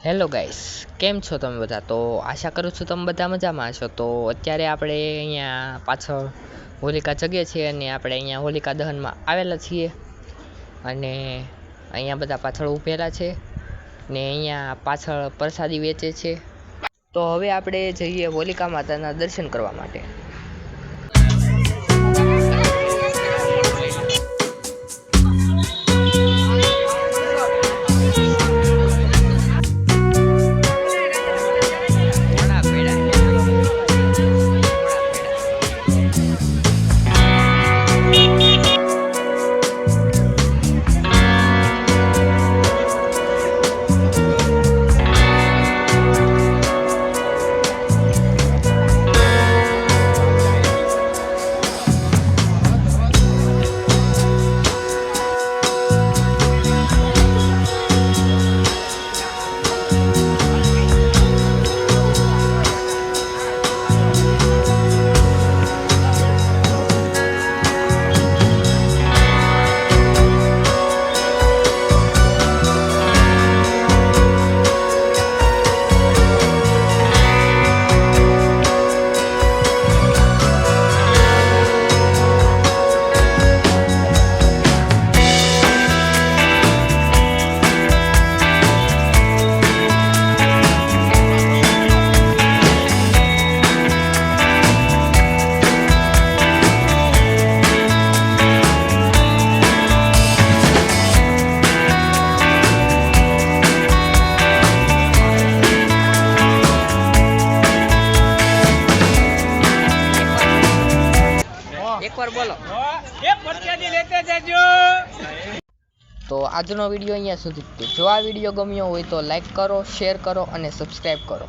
Hello guys કેમ છો તમે બધા? તો આશા કરું છું તમે બધા મજામાં છો તો અત્યારે આપણે અહીંયા પાછળ હોલિકા જગ્યા છીએ અને આપણે અહીંયા હોલિકા દહનમાં આવેલા છીએ. અને અહીંયા બધા પાછળ ઊભેલા છે ને અહીંયા પાછળ પ્રસાદી વેચે છે. તો હવે આપણે જઈએ હોલિકા માતાના દર્શન કરવા માટે. એકવાર બોલો. લેતે જજો. તો આજનો વીડિયો અહીંયા સુધી જો આ વીડિયો ગમ્યો હોય તો લાઈક કરો શેર કરો અને સબસ્ક્રાઈબ કરો.